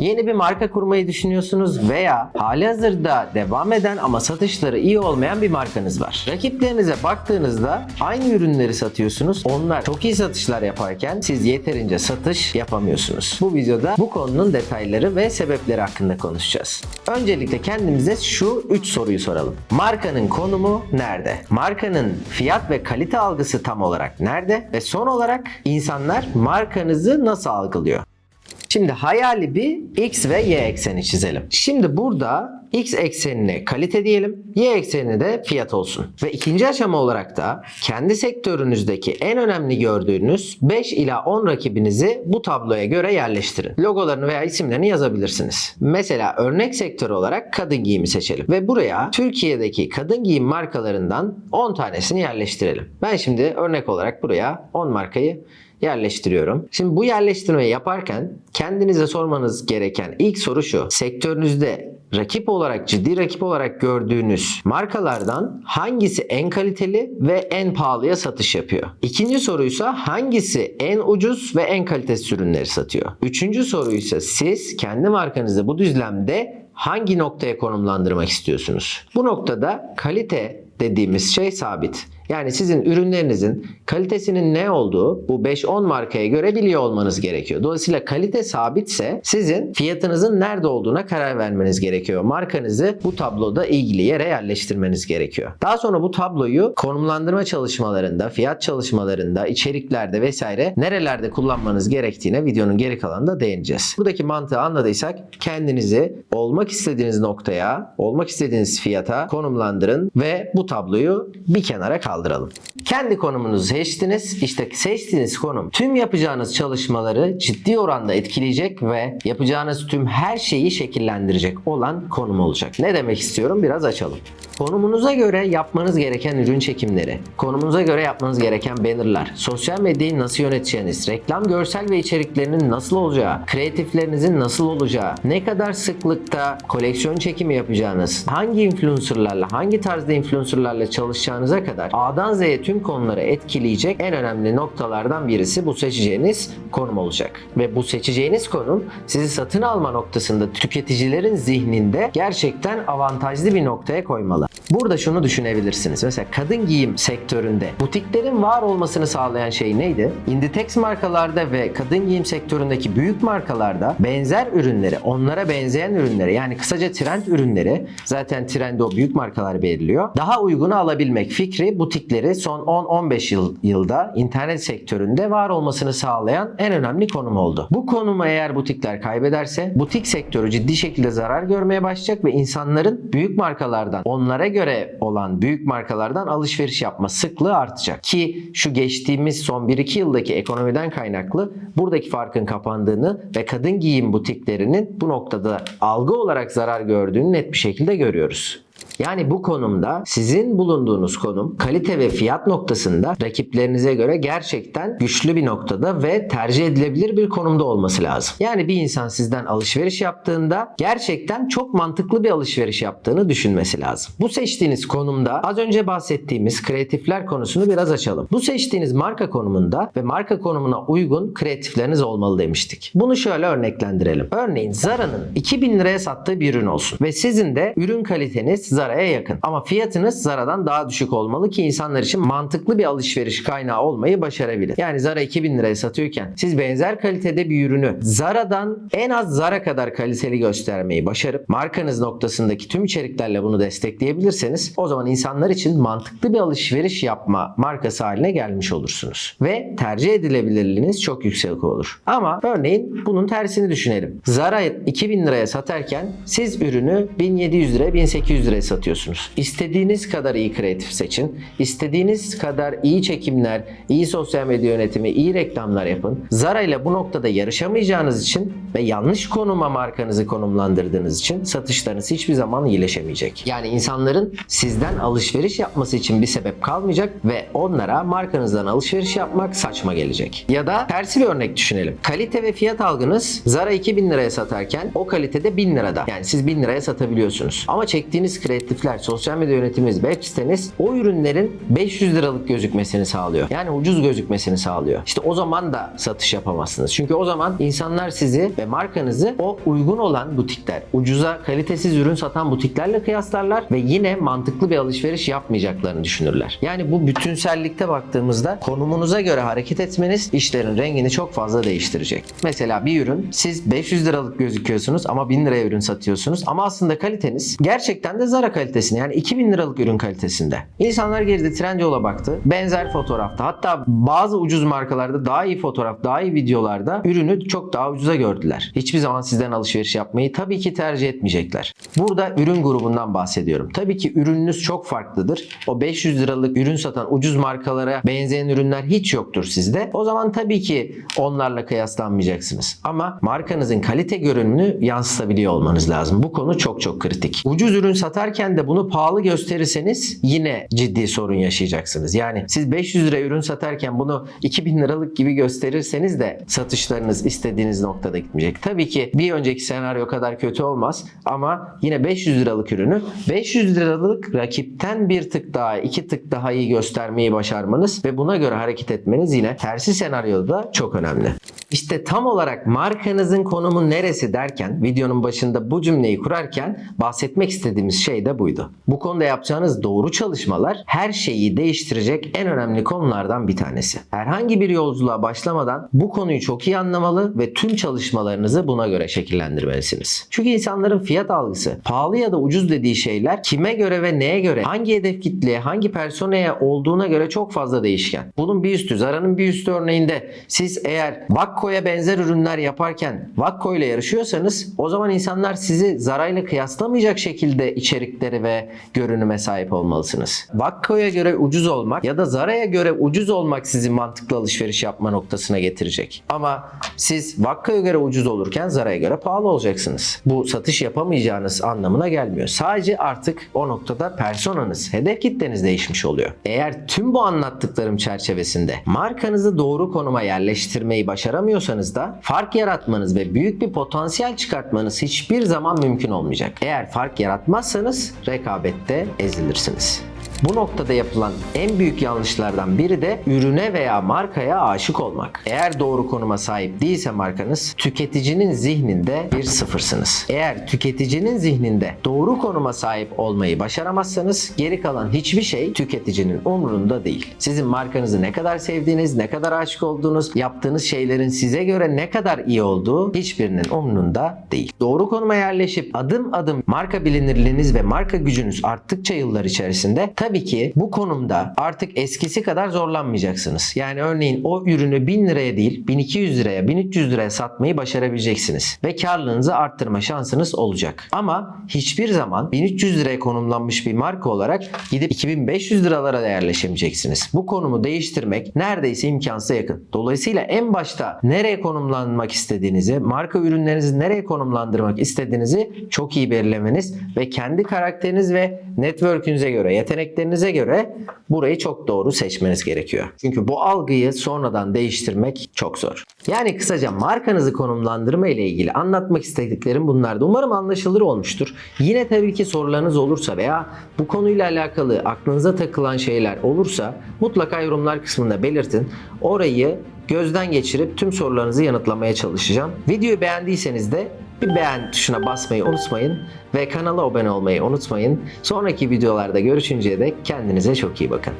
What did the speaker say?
Yeni bir marka kurmayı düşünüyorsunuz veya hali hazırda devam eden ama satışları iyi olmayan bir markanız var. Rakiplerinize baktığınızda aynı ürünleri satıyorsunuz. Onlar çok iyi satışlar yaparken siz yeterince satış yapamıyorsunuz. Bu videoda bu konunun detayları ve sebepleri hakkında konuşacağız. Öncelikle kendimize şu 3 soruyu soralım. Markanın konumu nerede? Markanın fiyat ve kalite algısı tam olarak nerede? Ve son olarak insanlar markanızı nasıl algılıyor? Şimdi hayali bir x ve y ekseni çizelim. Şimdi burada x eksenine kalite diyelim, y eksenine de fiyat olsun. Ve ikinci aşama olarak da kendi sektörünüzdeki en önemli gördüğünüz 5 ila 10 rakibinizi bu tabloya göre yerleştirin. Logolarını veya isimlerini yazabilirsiniz. Mesela örnek sektör olarak kadın giyimi seçelim. Ve buraya Türkiye'deki kadın giyim markalarından 10 tanesini yerleştirelim. Ben şimdi örnek olarak buraya 10 markayı yerleştiriyorum. Şimdi bu yerleştirmeyi yaparken kendinize sormanız gereken ilk soru şu. Sektörünüzde rakip olarak ciddi rakip olarak gördüğünüz markalardan hangisi en kaliteli ve en pahalıya satış yapıyor? İkinci soruysa hangisi en ucuz ve en kalitesiz ürünleri satıyor? Üçüncü soruysa siz kendi markanızı bu düzlemde hangi noktaya konumlandırmak istiyorsunuz? Bu noktada kalite dediğimiz şey sabit. Yani sizin ürünlerinizin kalitesinin ne olduğu bu 5-10 markaya göre biliyor olmanız gerekiyor. Dolayısıyla kalite sabitse sizin fiyatınızın nerede olduğuna karar vermeniz gerekiyor. Markanızı bu tabloda ilgili yere yerleştirmeniz gerekiyor. Daha sonra bu tabloyu konumlandırma çalışmalarında, fiyat çalışmalarında, içeriklerde vesaire nerelerde kullanmanız gerektiğine videonun geri kalanında değineceğiz. Buradaki mantığı anladıysak kendinizi olmak istediğiniz noktaya, olmak istediğiniz fiyata konumlandırın ve bu tabloyu bir kenara kaldırın kaldıralım. Kendi konumunuzu seçtiniz. İşte seçtiğiniz konum tüm yapacağınız çalışmaları ciddi oranda etkileyecek ve yapacağınız tüm her şeyi şekillendirecek olan konum olacak. Ne demek istiyorum? Biraz açalım. Konumunuza göre yapmanız gereken ürün çekimleri, konumunuza göre yapmanız gereken bannerlar, sosyal medyayı nasıl yöneteceğiniz, reklam görsel ve içeriklerinin nasıl olacağı, kreatiflerinizin nasıl olacağı, ne kadar sıklıkta koleksiyon çekimi yapacağınız, hangi influencerlarla, hangi tarzda influencerlarla çalışacağınıza kadar A'dan Z'ye tüm konuları etkileyecek en önemli noktalardan birisi bu seçeceğiniz konum olacak. Ve bu seçeceğiniz konum sizi satın alma noktasında tüketicilerin zihninde gerçekten avantajlı bir noktaya koymalı. Burada şunu düşünebilirsiniz. Mesela kadın giyim sektöründe butiklerin var olmasını sağlayan şey neydi? Inditex markalarda ve kadın giyim sektöründeki büyük markalarda benzer ürünleri, onlara benzeyen ürünleri yani kısaca trend ürünleri zaten trendi o büyük markalar belirliyor. Daha uyguna alabilmek fikri butikleri son 10-15 yıl, yılda internet sektöründe var olmasını sağlayan en önemli konum oldu. Bu konumu eğer butikler kaybederse butik sektörü ciddi şekilde zarar görmeye başlayacak ve insanların büyük markalardan onlara göre olan büyük markalardan alışveriş yapma sıklığı artacak. Ki şu geçtiğimiz son 1-2 yıldaki ekonomiden kaynaklı buradaki farkın kapandığını ve kadın giyim butiklerinin bu noktada algı olarak zarar gördüğünü net bir şekilde görüyoruz. Yani bu konumda sizin bulunduğunuz konum kalite ve fiyat noktasında rakiplerinize göre gerçekten güçlü bir noktada ve tercih edilebilir bir konumda olması lazım. Yani bir insan sizden alışveriş yaptığında gerçekten çok mantıklı bir alışveriş yaptığını düşünmesi lazım. Bu seçtiğiniz konumda az önce bahsettiğimiz kreatifler konusunu biraz açalım. Bu seçtiğiniz marka konumunda ve marka konumuna uygun kreatifleriniz olmalı demiştik. Bunu şöyle örneklendirelim. Örneğin Zara'nın 2000 liraya sattığı bir ürün olsun ve sizin de ürün kaliteniz Zara'ya yakın. Ama fiyatınız Zara'dan daha düşük olmalı ki insanlar için mantıklı bir alışveriş kaynağı olmayı başarabilir. Yani Zara 2000 liraya satıyorken siz benzer kalitede bir ürünü Zara'dan en az Zara kadar kaliteli göstermeyi başarıp markanız noktasındaki tüm içeriklerle bunu destekleyebilirseniz o zaman insanlar için mantıklı bir alışveriş yapma markası haline gelmiş olursunuz. Ve tercih edilebilirliğiniz çok yüksek olur. Ama örneğin bunun tersini düşünelim. Zara 2000 liraya satarken siz ürünü 1700 liraya 1800 liraya satıyorsunuz. İstediğiniz kadar iyi kreatif seçin. İstediğiniz kadar iyi çekimler, iyi sosyal medya yönetimi, iyi reklamlar yapın. Zara ile bu noktada yarışamayacağınız için ve yanlış konuma markanızı konumlandırdığınız için satışlarınız hiçbir zaman iyileşemeyecek. Yani insanların sizden alışveriş yapması için bir sebep kalmayacak ve onlara markanızdan alışveriş yapmak saçma gelecek. Ya da tersi bir örnek düşünelim. Kalite ve fiyat algınız Zara 2000 liraya satarken o kalitede 1000 lirada. Yani siz 1000 liraya satabiliyorsunuz. Ama çektiğiniz kreatif objektifler, sosyal medya yönetiminiz, web siteniz o ürünlerin 500 liralık gözükmesini sağlıyor. Yani ucuz gözükmesini sağlıyor. İşte o zaman da satış yapamazsınız. Çünkü o zaman insanlar sizi ve markanızı o uygun olan butikler, ucuza kalitesiz ürün satan butiklerle kıyaslarlar ve yine mantıklı bir alışveriş yapmayacaklarını düşünürler. Yani bu bütünsellikte baktığımızda konumunuza göre hareket etmeniz işlerin rengini çok fazla değiştirecek. Mesela bir ürün siz 500 liralık gözüküyorsunuz ama 1000 liraya ürün satıyorsunuz ama aslında kaliteniz gerçekten de Zara kalitesinde yani 2000 liralık ürün kalitesinde. İnsanlar girdi Trendyol'a baktı. Benzer fotoğrafta hatta bazı ucuz markalarda daha iyi fotoğraf, daha iyi videolarda ürünü çok daha ucuza gördüler. Hiçbir zaman sizden alışveriş yapmayı tabii ki tercih etmeyecekler. Burada ürün grubundan bahsediyorum. Tabii ki ürününüz çok farklıdır. O 500 liralık ürün satan ucuz markalara benzeyen ürünler hiç yoktur sizde. O zaman tabii ki onlarla kıyaslanmayacaksınız. Ama markanızın kalite görünümünü yansıtabiliyor olmanız lazım. Bu konu çok çok kritik. Ucuz ürün satarken de bunu pahalı gösterirseniz yine ciddi sorun yaşayacaksınız. Yani siz 500 lira ürün satarken bunu 2000 liralık gibi gösterirseniz de satışlarınız istediğiniz noktada gitmeyecek. Tabii ki bir önceki senaryo kadar kötü olmaz ama yine 500 liralık ürünü 500 liralık rakipten bir tık daha, iki tık daha iyi göstermeyi başarmanız ve buna göre hareket etmeniz yine tersi senaryoda çok önemli. İşte tam olarak markanızın konumu neresi derken videonun başında bu cümleyi kurarken bahsetmek istediğimiz şey de buydu. Bu konuda yapacağınız doğru çalışmalar her şeyi değiştirecek en önemli konulardan bir tanesi. Herhangi bir yolculuğa başlamadan bu konuyu çok iyi anlamalı ve tüm çalışmalarınızı buna göre şekillendirmelisiniz. Çünkü insanların fiyat algısı, pahalı ya da ucuz dediği şeyler kime göre ve neye göre, hangi hedef kitleye, hangi personaya olduğuna göre çok fazla değişken. Bunun bir üstü, Zara'nın bir üstü örneğinde siz eğer Vakko'ya benzer ürünler yaparken Vakko ile yarışıyorsanız o zaman insanlar sizi Zara ile kıyaslamayacak şekilde içerikleri ve görünüme sahip olmalısınız. Vakko'ya göre ucuz olmak ya da Zara'ya göre ucuz olmak sizi mantıklı alışveriş yapma noktasına getirecek. Ama siz Vakko'ya göre ucuz olurken Zara'ya göre pahalı olacaksınız. Bu satış yapamayacağınız anlamına gelmiyor. Sadece artık o noktada personanız, hedef kitleniz değişmiş oluyor. Eğer tüm bu anlattıklarım çerçevesinde markanızı doğru konuma yerleştirmeyi başaramıyorsanız da fark yaratmanız ve büyük bir potansiyel çıkartmanız hiçbir zaman mümkün olmayacak. Eğer fark yaratmazsanız rekabette ezilirsiniz. Bu noktada yapılan en büyük yanlışlardan biri de ürüne veya markaya aşık olmak. Eğer doğru konuma sahip değilse markanız tüketicinin zihninde bir sıfırsınız. Eğer tüketicinin zihninde doğru konuma sahip olmayı başaramazsanız geri kalan hiçbir şey tüketicinin umrunda değil. Sizin markanızı ne kadar sevdiğiniz, ne kadar aşık olduğunuz, yaptığınız şeylerin size göre ne kadar iyi olduğu hiçbirinin umrunda değil. Doğru konuma yerleşip adım adım marka bilinirliğiniz ve marka gücünüz arttıkça yıllar içerisinde tabii ki bu konumda artık eskisi kadar zorlanmayacaksınız. Yani örneğin o ürünü 1000 liraya değil 1200 liraya 1300 liraya satmayı başarabileceksiniz. Ve karlılığınızı arttırma şansınız olacak. Ama hiçbir zaman 1300 liraya konumlanmış bir marka olarak gidip 2500 liralara da yerleşemeyeceksiniz. Bu konumu değiştirmek neredeyse imkansıza yakın. Dolayısıyla en başta nereye konumlanmak istediğinizi, marka ürünlerinizi nereye konumlandırmak istediğinizi çok iyi belirlemeniz ve kendi karakteriniz ve network'ünüze göre, yeteneklerinize göre burayı çok doğru seçmeniz gerekiyor. Çünkü bu algıyı sonradan değiştirmek çok zor. Yani kısaca markanızı konumlandırma ile ilgili anlatmak istediklerim bunlardı. Umarım anlaşılır olmuştur. Yine tabii ki sorularınız olursa veya bu konuyla alakalı aklınıza takılan şeyler olursa mutlaka yorumlar kısmında belirtin. Orayı gözden geçirip tüm sorularınızı yanıtlamaya çalışacağım. Videoyu beğendiyseniz de bir beğen tuşuna basmayı unutmayın ve kanala abone olmayı unutmayın. Sonraki videolarda görüşünceye dek kendinize çok iyi bakın.